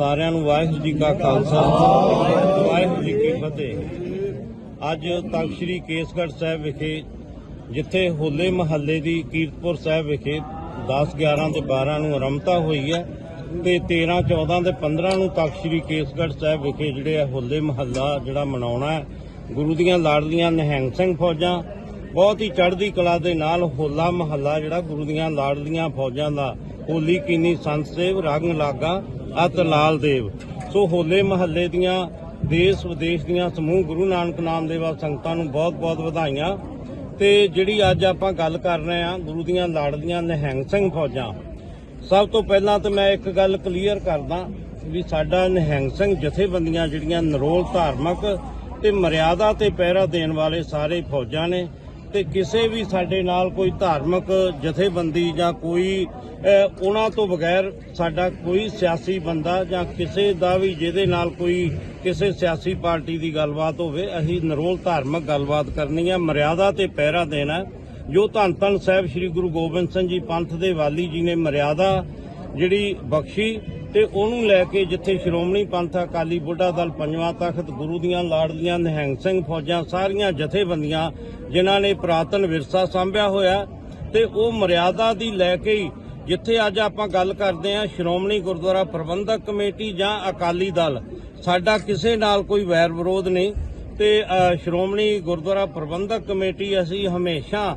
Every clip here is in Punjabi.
ਸਾਰਿਆਂ ਨੂੰ ਵਾਹਿਗੁਰੂ ਜੀ ਕਾ ਖਾਲਸਾ, ਵਾਹਿਗੁਰੂ ਜੀ ਕੀ ਫਤਿਹ। ਅੱਜ ਤਖਤ ਸ੍ਰੀ ਕੇਸਗੜ੍ਹ ਸਾਹਿਬ ਵਿਖੇ, ਜਿੱਥੇ ਹੋਲੇ ਮਹੱਲੇ ਦੀ ਕੀਰਤਪੁਰ ਸਾਹਿਬ ਵਿਖੇ 10 11 ਤੇ 12 ਨੂੰ ਆਰੰਭਤਾ ਹੋਈ ਹੈ ਤੇ 13 14 ਤੇ 15 ਨੂੰ ਤਖਤ ਸ੍ਰੀ ਕੇਸਗੜ੍ਹ ਸਾਹਿਬ ਵਿਖੇ ਜਿਹੜੇ ਆ ਹੋਲੇ ਮਹੱਲਾ ਜਿਹੜਾ ਮਨਾਉਣਾ ਹੈ, ਗੁਰੂ ਦੀਆਂ ਲਾੜਲੀਆਂ ਨਿਹੰਗ ਸਿੰਘ ਫੌਜਾਂ, ਬਹੁਤ ਹੀ ਚੜ੍ਹਦੀ ਕਲਾ ਦੇ ਨਾਲ ਹੋਲਾ ਮਹੱਲਾ ਜਿਹੜਾ ਗੁਰੂ ਦੀਆਂ ਲਾੜਲੀਆਂ ਫੌਜਾਂ ਦਾ ਹੋਲੀ ਕੀਨੀ ਸੰਤ ਸੇਵ ਰੰਗ ਲਾਗਾ ਅਤ ਲਾਲ ਦੇਵ। ਸੋ ਹੋਲੇ ਮਹੱਲੇ ਦੀਆਂ ਦੇਸ਼ ਵਿਦੇਸ਼ ਦੀਆਂ ਸਮੂਹ ਗੁਰੂ ਨਾਨਕ ਨਾਮ ਦੇਵਾ ਸੰਗਤਾਂ ਨੂੰ ਬਹੁਤ-ਬਹੁਤ ਵਧਾਈਆਂ। ਤੇ ਜਿਹੜੀ ਅੱਜ ਆਪਾਂ ਗੱਲ ਕਰ ਰਹੇ ਹਾਂ, ਗੁਰੂ ਦੀਆਂ ਲਾੜਲੀਆਂ ਨਿਹੰਗ ਸਿੰਘ ਫੌਜਾਂ। ਸਭ ਤੋਂ ਪਹਿਲਾਂ ਤਾਂ ਮੈਂ ਇੱਕ ਗੱਲ ਕਲੀਅਰ ਕਰਦਾ ਵੀ ਸਾਡਾ ਨਿਹੰਗ ਸਿੰਘ ਜਥੇਬੰਦੀਆਂ ਜਿਹੜੀਆਂ ਨਰੋਲ ਧਾਰਮਿਕ ਤੇ ਮਰਿਆਦਾ ਤੇ ਪਹਿਰਾ ਦੇਣ ਵਾਲੇ ਸਾਰੇ ਫੌਜਾਂ ਨੇ ਤੇ ਕਿਸੇ ਵੀ ਸਾਡੇ ਨਾਲ ਕੋਈ ਧਾਰਮਿਕ ਜਥੇਬੰਦੀ ਜਾਂ ਕੋਈ ਉਹਨਾਂ ਤੋਂ ਬਗੈਰ ਸਾਡਾ ਕੋਈ ਸਿਆਸੀ ਬੰਦਾ ਜਾਂ ਕਿਸੇ ਦਾ ਵੀ ਜਿਹਦੇ ਨਾਲ ਕੋਈ ਕਿਸੇ ਸਿਆਸੀ ਪਾਰਟੀ ਦੀ ਗੱਲਬਾਤ ਹੋਵੇ, ਅਸੀਂ ਨਰੋਲ ਧਾਰਮਿਕ ਗੱਲਬਾਤ ਕਰਨੀ ਹੈ ਮਰਿਆਦਾ ਤੇ ਪਹਿਰਾ ਦੇਣਾ ਹੈ। ਜੋ ਧੰਨ ਧੰਨ ਸਾਹਿਬ ਸ੍ਰੀ ਗੁਰੂ ਗੋਬਿੰਦ ਸਿੰਘ ਜੀ ਪੰਥ ਦੇ ਵਾਲੀ ਜੀ ਨੇ ਮਰਿਆਦਾ ਜਿਹੜੀ ਬਖਸ਼ੀ ਤੇ ਉਹਨੂੰ ਲੈ ਕੇ ਜਿੱਥੇ ਸ਼੍ਰੋਮਣੀ ਪੰਥ, ਅਕਾਲੀ ਬੁੱਢਾ ਦਲ, ਪੰਜਵਾਂ ਤਖਤ, ਗੁਰੂ ਦੀਆਂ ਲਾੜਲੀਆਂ ਨਿਹੰਗ ਸਿੰਘ ਫੌਜਾਂ, ਸਾਰੀਆਂ ਜਥੇਬੰਦੀਆਂ ਜਿਨ੍ਹਾਂ ਨੇ ਪ੍ਰਾਤਨ ਵਿਰਸਾ ਸੰਭਿਆ ਹੋਇਆ ਤੇ ਉਹ ਮਰਿਆਦਾ ਦੀ ਲੈ ਕੇ ਹੀ ਜਿੱਥੇ ਅੱਜ ਆਪਾਂ ਗੱਲ ਕਰਦੇ ਹਾਂ, ਸ਼੍ਰੋਮਣੀ ਗੁਰਦੁਆਰਾ ਪ੍ਰਬੰਧਕ ਕਮੇਟੀ ਜਾਂ ਅਕਾਲੀ ਦਲ। ਸਾਡਾ ਕਿਸੇ ਨਾਲ ਕੋਈ ਵੈਰ ਵਿਰੋਧ ਨਹੀਂ ਤੇ ਸ਼੍ਰੋਮਣੀ ਗੁਰਦੁਆਰਾ ਪ੍ਰਬੰਧਕ ਕਮੇਟੀ ਅਸੀਂ ਹਮੇਸ਼ਾ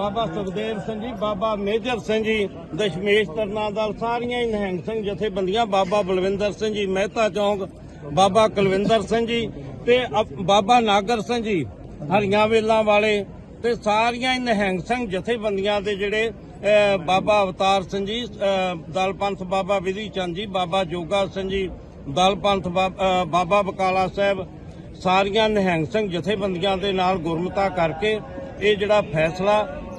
ਬਾਬਾ ਸੁਖਦੇਵ ਸਿੰਘ ਜੀ ਬਾਬਾ ਮੇਜਰ ਸਿੰਘ ਜੀ ਦਸ਼ਮੇਸ਼ ਤਰਨਾ ਦਲ ਸਾਰੀਆਂ ਹੀ ਨਿਹੰਗ ਸਿੰਘ ਜਥੇਬੰਦੀਆਂ ਬਾਬਾ ਬਲਵਿੰਦਰ ਸਿੰਘ ਜੀ ਮਹਿਤਾ ਚੌਂਕ ਬਾਬਾ ਕੁਲਵਿੰਦਰ ਸਿੰਘ ਜੀ ਤੇ ਬਾਬਾ ਨਾਗਰ ਸਿੰਘ ਜੀ ਹਰੀਆਂ ਵੇਲਾਂ ਵਾਲੇ ਤੇ ਸਾਰੀਆਂ ਹੀ ਨਿਹੰਗ ਸਿੰਘ ਜਥੇਬੰਦੀਆਂ ਦੇ ਜਿਹੜੇ ਬਾਬਾ ਅਵਤਾਰ ਸਿੰਘ ਜੀ ਅਹ, ਦਲ ਪੰਥ ਬਾਬਾ ਵਿਧੀ ਚੰਦ ਜੀ ਬਾਬਾ ਜੋਗਾ ਸਿੰਘ ਜੀ ਦਲ ਪੰਥ ਬਾ- ਬਾਬਾ ਬਕਾਲਾ ਸਾਹਿਬ ਸਾਰੀਆਂ ਨਿਹੰਗ ਸਿੰਘ ਜਥੇਬੰਦੀਆਂ ਦੇ ਨਾਲ ਗੁਰਮਤਾ ਕਰਕੇ ਇਹ ਜਿਹੜਾ ਫੈਸਲਾ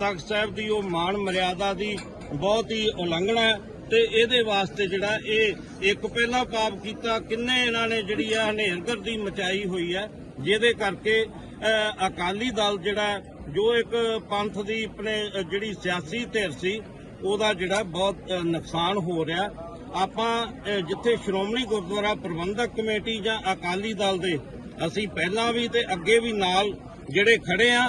ਤਖਤ ਸਾਹਿਬ ਦੀ ਉਹ ਮਾਣ ਮਰਿਆਦਾ ਦੀ ਬਹੁਤ ਹੀ ਉਲੰਘਣਾ ਹੈ ਤੇ ਇਹਦੇ ਵਾਸਤੇ ਜਿਹੜਾ ਇਹ ਇੱਕ ਪਹਿਲਾ ਪਾਪ ਕੀਤਾ, ਕਿੰਨੇ ਇਹਨਾਂ ਨੇ ਜਿਹੜੀ ਆ ਹਨੇਰਗਰਦੀ ਮਚਾਈ ਹੋਈ ਹੈ, ਜਿਹਦੇ ਕਰਕੇ ਅਕਾਲੀ ਦਲ ਜਿਹੜਾ ਜੋ ਇੱਕ ਪੰਥ ਦੀ ਆਪਣੇ ਜਿਹੜੀ ਸਿਆਸੀ ਧਿਰ ਸੀ, ਉਹਦਾ ਜਿਹੜਾ ਬਹੁਤ ਨੁਕਸਾਨ ਹੋ ਰਿਹਾ ਆਪਾਂ ਜਿੱਥੇ ਸ਼੍ਰੋਮਣੀ ਗੁਰਦੁਆਰਾ ਪ੍ਰਬੰਧਕ ਕਮੇਟੀ ਜਾਂ ਅਕਾਲੀ ਦਲ ਦੇ, ਅਸੀਂ ਪਹਿਲਾਂ ਵੀ ਤੇ ਅੱਗੇ ਵੀ ਨਾਲ ਜਿਹੜੇ ਖੜੇ ਆ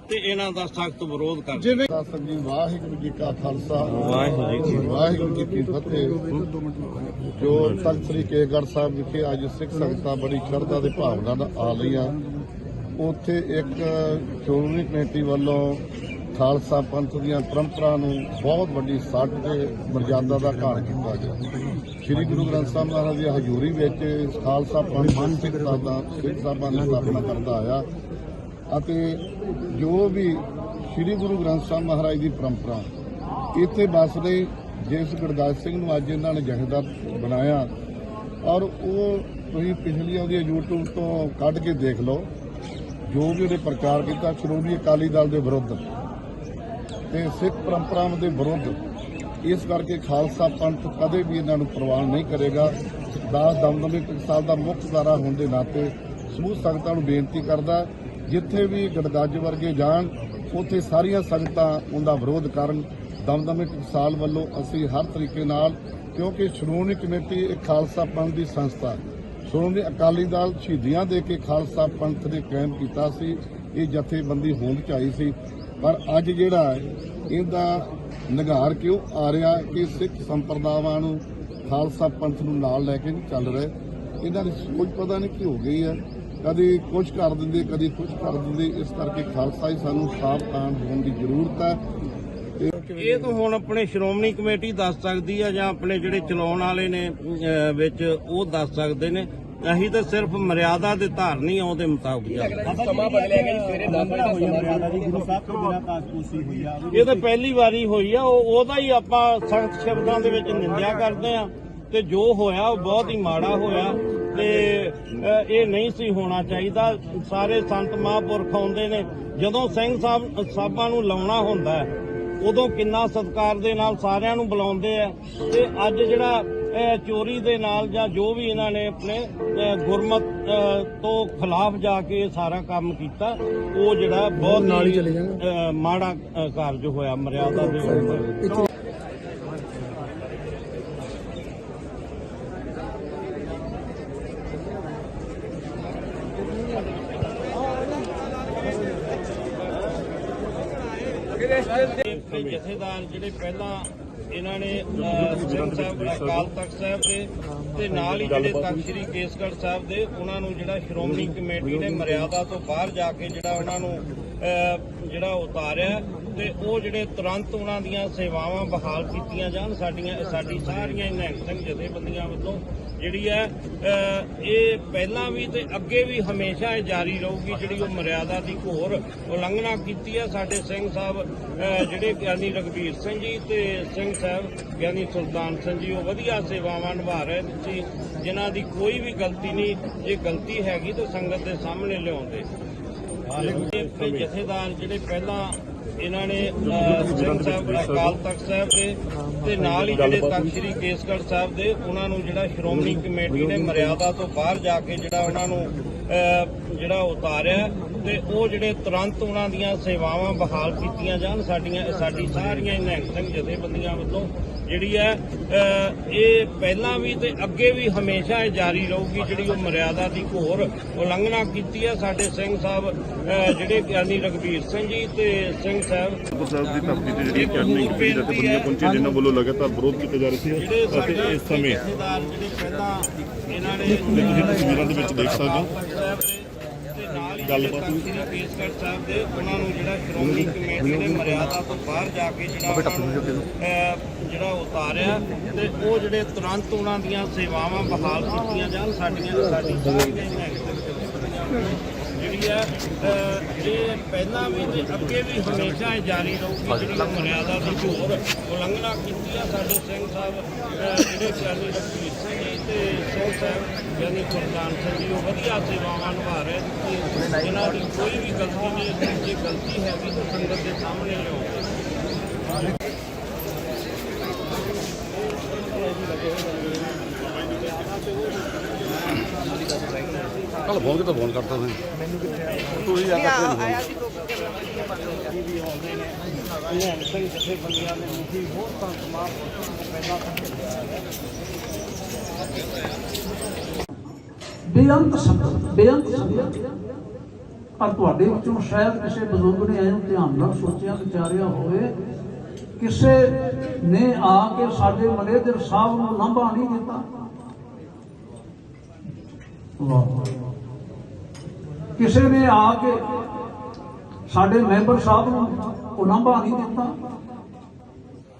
ਤੇ ਇਹਨਾਂ ਦਾ ਸਖਤ ਵਿਰੋਧ ਕਰਦੇ ਜਿਵੇਂ ਵਾਹਿਗੁਰੂ ਜੀ ਕਾ ਖਾਲਸਾ। ਵਾਹਿਗੁਰੂ ਜੀ ਕੀ ਵਾਹਿਗੁਰੂ ਜੀ ਕੀ ਫਤਿਹ। ਜੋ ਤਖਤ ਸ੍ਰੀ ਕੇਗੜ੍ਹ ਸਾਹਿਬ ਵਿਖੇ ਅੱਜ ਸਿੱਖ ਸੰਗਤਾਂ ਬੜੀ ਸ਼ਰਧਾ ਦੇ ਭਾਵਨਾ ਨਾਲ ਆ ਰਹੀਆਂ। ਉੱਥੇ ਇੱਕ ਸ਼੍ਰੋਮਣੀ ਕਮੇਟੀ ਵੱਲੋਂ ਖਾਲਸਾ ਪੰਥ ਦੀਆਂ ਪਰੰਪਰਾ ਨੂੰ ਬਹੁਤ ਵੱਡੀ ਸੱਟ ਤੇ ਮਰਜ਼ਾਦਾ ਦਾ ਘਾਣ ਕੀਤਾ ਗਿਆ। ਸ੍ਰੀ ਗੁਰੂ ਗ੍ਰੰਥ ਸਾਹਿਬ ਮਹਾਰਾਜ ਦੀ ਹਜ਼ੂਰੀ ਵਿੱਚ ਖਾਲਸਾ ਪੰਥ ਸਿੱਖ ਸਾਹਿਬਾਂ ਸਿੱਖ ਸਾਹਿਬਾਂ ਦੀ ਸਥਾਪਨਾ ਕਰਦਾ ਆਇਆ। ਅਤੇ ਜੋ ਵੀ ਸ੍ਰੀ ਗੁਰੂ ਗ੍ਰੰਥ ਸਾਹਿਬ ਮਹਾਰਾਜ ਦੀ ਪਰੰਪਰਾ, ਇੱਥੇ ਬਸ ਰਹੀ, ਜਿਸ ਗੁਰਦਾਸ ਸਿੰਘ ਨੂੰ ਅੱਜ ਇਹਨਾਂ ਨੇ ਜਥੇਦਾਰ ਬਣਾਇਆ। ਔਰ ਉਹ ਤੁਸੀਂ ਪਿਛਲੀਆਂ ਉਹਦੀਆਂ YouTube ਤੋਂ ਕੱਢ ਕੇ ਦੇਖ ਲਓ, ਜੋ ਵੀ ਉਹਨੇ ਪ੍ਰਚਾਰ ਕੀਤਾ, ਸ਼੍ਰੋਮਣੀ ਅਕਾਲੀ ਦਲ ਦੇ ਵਿਰੁੱਧ ਤੇ ਸਿੱਖ ਪਰੰਪਰਾਵਾਂ ਦੇ ਵਿਰੁੱਧ। ਇਸ ਕਰਕੇ ਖਾਲਸਾ ਪੰਥ ਕਦੇ ਵੀ ਇਹਨਾਂ ਨੂੰ ਪ੍ਰਵਾਨ ਨਹੀਂ ਕਰੇਗਾ। ਦਾਸ ਦਮਦਮੇ ਟਕਸਾਲ ਦਾ ਮੁੱਖ ਧਾਰਾ ਹੋਣ ਦੇ ਨਾਤੇ ਸਮੂਹ ਸੰਗਤਾਂ ਨੂੰ ਬੇਨਤੀ ਕਰਦਾ ਜਿੱਥੇ ਵੀ ਗੜਗੱਜ ਵਰਗੇ ਜਾਣ, ਉੱਥੇ ਸਾਰੀਆਂ ਸੰਗਤਾਂ ਉਹਦਾ ਵਿਰੋਧ ਕਰਨ। ਦਮਦਮੇ ਟਕਸਾਲ ਵੱਲੋਂ ਅਸੀਂ ਹਰ ਤਰੀਕੇ ਨਾਲ, ਕਿਉਂਕਿ ਸ਼੍ਰੋਮਣੀ ਕਮੇਟੀ ਇੱਕ ਖਾਲਸਾ ਪੰਥ ਦੀ ਸੰਸਥਾ ਸ਼੍ਰੋਮਣੀ ਅਕਾਲੀ ਦਲ ਸ਼ਹੀਦੀਆਂ ਦੇ ਕੇ ਖਾਲਸਾ ਪੰਥ ਨੇ ਕਾਇਮ ਕੀਤਾ ਸੀ, ਇਹ ਜਥੇਬੰਦੀ ਹੋਂਦ ਚ ਆਈ ਸੀ। ਪਰ ਅੱਜ ਜਿਹੜਾ ਇਹਦਾ ਨਿਗਾਰ ਕਿਉਂ ਆ ਰਿਹਾ ਕਿ ਸਿੱਖ ਸੰਪਰਦਾਵਾਂ ਨੂੰ, ਖਾਲਸਾ ਪੰਥ ਨੂੰ ਨਾਲ ਲੈ ਕੇ ਨਹੀਂ ਚੱਲ ਰਹੇ? ਇਹਨਾਂ ਦੀ ਸੋਚ ਪਤਾ ਨਹੀਂ ਕੀ ਹੋ ਗਈ ਹੈ। ਕਦੀ ਕੁਝ ਕਰ ਦਿੰਦੇ ਕਦੀ ਕੁਝ ਕਰ ਦਿੰਦੇ ਇਸ ਕਰਕੇ ਖਾਲਸਾ ਹੀ ਸਾਨੂੰ ਸਾਵਧਾਨ ਹੋਣ ਦੀ ਜ਼ਰੂਰਤ ਹੈ। ਇਹ ਤਾਂ ਹੁਣ ਆਪਣੇ ਸ਼੍ਰੋਮਣੀ ਕਮੇਟੀ ਦੱਸ ਸਕਦੀ ਆ ਜਾਂ ਆਪਣੇ ਜਿਹੜੇ ਚਲਾਉਣ ਵਾਲੇ ਨੇ ਵਿੱਚ ਉਹ ਦੱਸ ਸਕਦੇ ਨੇ। ਅਸੀਂ ਤਾਂ ਸਿਰਫ ਮਰਿਆਦਾ ਦੇ ਧਾਰਨੀ ਆ ਉਹਦੇ ਮੁਤਾਬਕ ਸਮਾਂ ਬਦਲਿਆ ਗਿਆ ਜੀ ਸਵੇਰੇ 10 ਵਜੇ ਤੋਂ ਮਰਿਆਦਾ ਜੀ ਗੁਰੂ ਸਾਹਿਬ ਤੋਂ ਬਿਨਾਂ ਤਾਜਪੂਸੀ ਹੋਈ ਆ ਇਹ ਤਾਂ ਪਹਿਲੀ ਵਾਰੀ ਹੋਈ ਆ ਉਹ ਉਹਦਾ ਹੀ ਆਪਾਂ ਸਖਤ ਸ਼ਬਦਾਂ ਦੇ ਵਿੱਚ ਨਿੰਦਿਆ ਕਰਦੇ ਆ। ਤੇ ਜੋ ਹੋਇਆ ਉਹ ਬਹੁਤ ਹੀ ਮਾੜਾ ਹੋਇਆ। ਤੇ ਇਹ ਨਹੀਂ ਸੀ ਹੋਣਾ ਚਾਹੀਦਾ। ਸਾਰੇ ਸੰਤ ਮਹਾਂਪੁਰਖ ਆਉਂਦੇ ਨੇ। ਜਦੋਂ ਸਿੰਘ ਸਾਹਿਬ ਸਾਹਿਬਾਂ ਨੂੰ ਲਾਉਣਾ ਹੁੰਦਾ ਹੈ ਉਦੋਂ ਕਿੰਨਾ ਸਤਿਕਾਰ ਦੇ ਨਾਲ ਸਾਰਿਆਂ ਨੂੰ ਬੁਲਾਉਂਦੇ ਆ। ਤੇ ਅੱਜ ਜਿਹੜਾ ਚੋਰੀ ਦੇ ਨਾਲ ਜਾਂ ਜੋ ਵੀ ਇਹਨਾਂ ਨੇ ਆਪਣੇ ਗੁਰਮਤ ਤੋਂ ਖਿਲਾਫ ਜਾ ਕੇ ਸਾਰਾ ਕੰਮ ਕੀਤਾ ਉਹ ਜਿਹੜਾ ਬਹੁਤ ਮਾੜਾ ਕਾਰਜ ਹੋਇਆ ਮਰਿਆਦਾ ਦੇ ਉੱਪਰ ਤੇ ਜਥੇਦਾਰ ਜਿਹੜੇ ਪਹਿਲਾਂ ਇਹਨਾਂ ਨੇ ਸਿੰਘ ਸਾਹਿਬ, ਅਕਾਲ ਤਖਤ ਸਾਹਿਬ ਦੇ ਤੇ ਨਾਲ ਹੀ ਜਿਹੜੇ ਤਖਤ ਸ੍ਰੀ ਕੇਸਗੜ੍ਹ ਸਾਹਿਬ ਦੇ, ਉਹਨਾਂ ਨੂੰ ਜਿਹੜਾ ਸ਼੍ਰੋਮਣੀ ਕਮੇਟੀ ਨੇ ਮਰਿਆਦਾ ਤੋਂ ਬਾਹਰ ਜਾ ਕੇ ਜਿਹੜਾ ਉਹਨਾਂ ਨੂੰ ਜਿਹੜਾ ਉਤਾਰਿਆ ਤੇ ਉਹ ਜਿਹੜੇ ਤੁਰੰਤ ਉਹਨਾਂ ਦੀਆਂ ਸੇਵਾਵਾਂ ਬਹਾਲ ਕੀਤੀਆਂ ਜਾਣ, ਸਾਡੀਆਂ, ਸਾਡੀ ਸਾਰੀਆਂ ਹੀ ਨਿਹੰਗ ਸਿੰਘ ਜਥੇਬੰਦੀਆਂ ਵੱਲੋਂ ਜਿਹੜੀ ਹੈ ਇਹ ਪਹਿਲਾਂ ਵੀ ਤੇ ਅੱਗੇ ਵੀ ਹਮੇਸ਼ਾ ਇਹ ਜਾਰੀ ਰਹੂਗੀ, ਜਿਹੜੀ ਉਹ ਮਰਿਆਦਾ ਦੀ ਘੋਰ ਉਲੰਘਣਾ ਕੀਤੀ ਹੈ ਸਾਡੇ ਸਿੰਘ ਸਾਹਿਬ ਜਿਹੜੇ ਗਿਆਨੀ ਰਗਵੀਰ ਸਿੰਘ ਜੀ ਤੇ ਸਿੰਘ ਸਾਹਿਬ ਗਿਆਨੀ ਸੁਲਤਾਨ ਸਿੰਘ ਜੀ, ਉਹ ਵਧੀਆ ਸੇਵਾਵਾਂ ਨਿਭਾ ਰਹੇ ਸੀ ਜਿਨ੍ਹਾਂ ਦੀ ਕੋਈ ਵੀ ਗਲਤੀ ਨਹੀਂ, ਜੇ ਗਲਤੀ ਹੈਗੀ ਤਾਂ ਸੰਗਤ ਦੇ ਸਾਹਮਣੇ ਲਿਆਉਂਦੇ। ਤੇ ਜਥੇਦਾਰ ਜਿਹੜੇ ਪਹਿਲਾਂ ਇਹਨਾਂ ਨੇ ਸਿੰਘ ਸਾਹਿਬ, ਅਕਾਲ ਤਖਤ ਸਾਹਿਬ ਦੇ ਤੇ ਨਾਲ ਹੀ ਜਿਹੜੇ ਤਖਤ ਸ੍ਰੀ ਕੇਸਗੜ੍ਹ ਸਾਹਿਬ ਦੇ, ਉਹਨਾਂ ਨੂੰ ਜਿਹੜਾ ਸ਼੍ਰੋਮਣੀ ਕਮੇਟੀ ਨੇ ਮਰਿਆਦਾ ਤੋਂ ਬਾਹਰ ਜਾ ਕੇ ਜਿਹੜਾ ਉਹਨਾਂ ਨੂੰ ਜਿਹੜਾ ਉਤਾਰਿਆ ਤੇ ਉਹ ਜਿਹੜੇ ਤੁਰੰਤ ਉਹਨਾਂ ਦੀਆਂ ਸੇਵਾਵਾਂ ਬਹਾਲ ਕੀਤੀਆਂ ਜਾਣ ਸਾਡੀਆਂ ਸਾਡੀ ਸਾਰੀਆਂ ਨਿਹੰਗ ਸਿੰਘ ਜਥੇਬੰਦੀਆਂ ਵੱਲੋਂ ਜਿਹੜੀ ਹੈ ਇਹ ਪਹਿਲਾਂ ਵੀ ਤੇ ਅੱਗੇ ਵੀ ਹਮੇਸ਼ਾ ਇਹ ਜਾਰੀ ਰਹੂਗੀ ਜਿਹੜੀ ਉਹ ਮਰਿਆਦਾ ਦੀ ਘੋਰ ਉਲੰਘਣਾ ਕੀਤੀ ਹੈ ਸਾਡੇ ਸਿੰਘ ਸਾਹਿਬ ਜਿਹੜੇ ਗਿਆਨੀ ਰਗਵੀਰ ਸਿੰਘ ਜੀ ਤੇ ਸਿੰਘ ਸਾਹਿਬ ਸਾਹਿਬ ਦੀ ਧਰਤੀ ਤੇ ਜਿਹੜੀ ਹੋਰ ਕੀਤੀ ਜਥੇਬੰਦੀਆਂ। ਪਹੁੰਚੀ ਜਿਨ੍ਹਾਂ ਵੱਲੋਂ ਲਗਾਤਾਰ ਵਿਰੋਧ ਕੀਤੇ ਜਾ ਰਹੇ ਸੀ ਅਤੇ ਇਸ ਸਮੇਂ ਜਿਹੜੇ ਪਹਿਲਾਂ ਇਹਨਾਂ ਨੇ ਤੁਸੀਂ ਤਸਵੀਰਾਂ ਦੇ ਵਿੱਚ ਦੇਖ ਸਕਦੇ ਹੀ ਗੱਲਬਾਤ ਸਾਹਿਬ ਦੇ ਉਹਨਾਂ ਨੂੰ ਜਿਹੜਾ ਸ਼੍ਰੋਮਣੀ ਕਮੇਟੀ ਨੇ ਮਰਿਆਦਾ ਤੋਂ ਬਾਹਰ ਜਾ ਕੇ ਜਿਹੜਾ ਉਹਨਾਂ ਨੂੰ, ਅਹ, ਜਿਹੜਾ ਉਤਾਰਿਆ ਤੇ ਉਹ ਜਿਹੜੇ ਤੁਰੰਤ ਉਹਨਾਂ ਦੀਆਂ ਸੇਵਾਵਾਂ ਬਹਾਲ ਕੀਤੀਆਂ ਜਾਣ ਸਾਡੀਆਂ ਸਾਡੀ ਹੀ ਇਹ ਪਹਿਲਾਂ ਵੀ ਤੇ ਅੱਗੇ ਵੀ ਹਮੇਸ਼ਾ ਇਹ ਜਾਰੀ ਰਹੂਗੀ ਜਿਹੜੀ ਮਰਿਆਦਾ ਦੀ ਘੋਰ ਉਲੰਘਣਾ ਕੀਤੀ ਆ ਸਾਡੇ ਸਿੰਘ ਸਾਹਿਬ ਜਿਹੜੇ ਰਘਬੀਰ ਸਿੰਘ ਜੀ ਤੇ ਸਿੰਘ ਸਾਹਿਬ ਗਿਆਨੀ ਗੁਰਦਾਨ ਸਿੰਘ ਜੀ ਉਹ ਵਧੀਆ ਸੇਵਾਵਾਂ ਨਿਭਾ ਰਹੇ ਤੇ ਇਹਨਾਂ ਦੀ ਕੋਈ ਵੀ ਗਲਤੀ ਨਹੀਂ ਜੇ ਗਲਤੀ ਹੈਗੀ ਤਾਂ ਸੰਗਤ ਦੇ ਸਾਹਮਣੇ ਲਿਆਓ। ਕੱਲ ਫੋਨ ਕਿਤੇ ਫੋਨ ਕਰਤਾ ਸੀ ਨਿਹੰਗ ਸਿੰਘ ਜਥੇਬੰਦੀਆਂ ਦੇ ਮੁਖੀ ਹੋਰ ਤਾਂ ਤਮਾਮ ਪਹਿਲਾਂ ਬੇਅੰਤ ਸੰਗਤ ਬੇਅੰਤ ਸੰਗਤ। ਪਰ ਤੁਹਾਡੇ ਵਿੱਚੋਂ ਸ਼ਾਇਦ ਕਿਸੇ ਬਜ਼ੁਰਗ ਨੇ ਐਂ ਧਿਆਨ ਨਾਲ ਸੋਚਿਆ ਵਿਚਾਰਿਆ ਹੋਵੇ ਕਿਸੇ ਨੇ ਆ ਕੇ ਸਾਡੇ ਮੈਨੇਜਰ ਸਾਹਿਬ ਨੂੰ ਲਾਂਭਾ ਨਹੀਂ ਦਿੱਤਾ। ਵਾਹ। ਕਿਸੇ ਨੇ ਆ ਕੇ ਸਾਡੇ ਮੈਂਬਰ ਸਾਹਿਬ ਨੂੰ ਉਲਾਂਭਾ ਨਹੀਂ ਦਿੱਤਾ।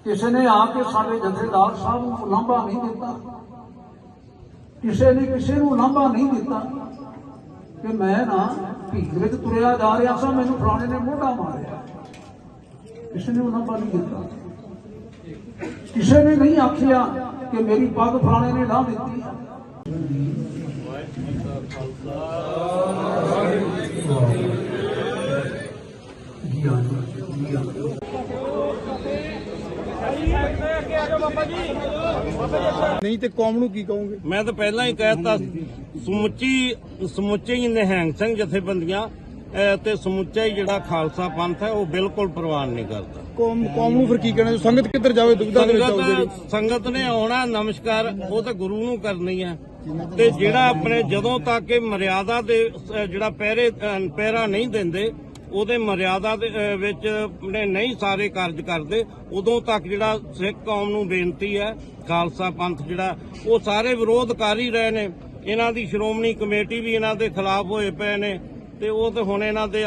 ਕਿਸੇ ਨੇ ਆ ਕੇ ਸਾਡੇ ਜਥੇਦਾਰ ਸਾਹਿਬ ਨੂੰ ਉਲਾਂਭਾ ਨਹੀਂ ਦਿੱਤਾ। ਕਿਸੇ ਨੇ ਕਿਸੇ ਨੂੰ ਲਾਂਭਾ ਨਹੀਂ ਦਿੱਤਾ ਕਿ ਮੈਂ ਨਾ ਭੀੜ ਵਿੱਚ ਤੁਰਿਆ ਜਾ ਰਿਹਾ ਸਾਂ, ਮੈਨੂੰ ਫਲਾਣੇ ਨੇ ਮੋਢਾ ਮਾਰਿਆ। ਕਿਸੇ ਨੇ ਉਲੰਭਾ ਨਹੀਂ ਦਿੱਤਾ। ਕਿਸੇ ਨੇ ਨਹੀਂ ਆਖਿਆ ਕਿ ਮੇਰੀ ਪੱਗ ਫਲਾਣੇ ਨੇ ਲਾ ਦਿੱਤੀ। ਜੀ ਹਾਂ ਜੀ ਹਾਂ ਨਹੀਂ ਤੇ ਕੌਮ ਨੂੰ ਕੀ ਕਹੋਗੇ? ਮੈਂ ਤਾਂ ਪਹਿਲਾਂ ਹੀ ਕਹਿਤਾ ਸਮੁੱਚੀ ਸਮੁੱਚੇ ਹੀ ਨਿਹੰਗ ਸਿੰਘ ਜਥੇਬੰਦੀਆਂ ਤੇ ਸਮੁੱਚਾ ਹੀ ਜਿਹੜਾ ਖਾਲਸਾ ਪੰਥ ਹੈ ਉਹ ਬਿਲਕੁਲ ਪ੍ਰਵਾਨ ਨਹੀਂ ਕਰਦਾ। ਕੌਮ ਕੌਮ ਨੂੰ ਫਿਰ ਕੀ ਕਹਿਣਾ? ਸੰਗਤ ਕਿੱਧਰ ਜਾਵੇ ਦੁਬਿਧਾ ਦੇ ਵਿੱਚ ਆਉ ਜਿਹੜੀ। ਸੰਗਤ ਨੇ ਆਉਣਾ ਨਮਸਕਾਰ ਉਹ ਤਾਂ ਗੁਰੂ ਨੂੰ ਕਰਨੀ ਹੈ। ਤੇ ਜਿਹੜਾ ਆਪਣੇ ਜਦੋਂ ਤੱਕ ਇਹ ਮਰਿਆਦਾ ਦੇ ਜਿਹੜਾ ਪਹਿਰੇ ਪਹਿਰਾ ਨਹੀਂ ਦਿੰਦੇ ਉਹਦੇ ਮਰਿਆਦਾ ਦੇ ਵਿੱਚ ਨਹੀਂ ਸਾਰੇ ਕਾਰਜ ਕਰਦੇ, ਉਦੋਂ ਤੱਕ ਜਿਹੜਾ ਸਿੱਖ ਕੌਮ ਨੂੰ ਬੇਨਤੀ ਹੈ, ਖਾਲਸਾ ਪੰਥ ਜਿਹੜਾ, ਉਹ ਸਾਰੇ ਵਿਰੋਧ ਕਰ ਹੀ ਰਹੇ ਨੇ। ਇਹਨਾਂ ਦੀ ਸ਼੍ਰੋਮਣੀ ਕਮੇਟੀ ਵੀ ਇਹਨਾਂ ਦੇ ਖਿਲਾਫ ਹੋਏ ਪਏ ਨੇ, ਤੇ ਉਹ ਤੇ ਹੁਣ ਇਹਨਾਂ ਦੇ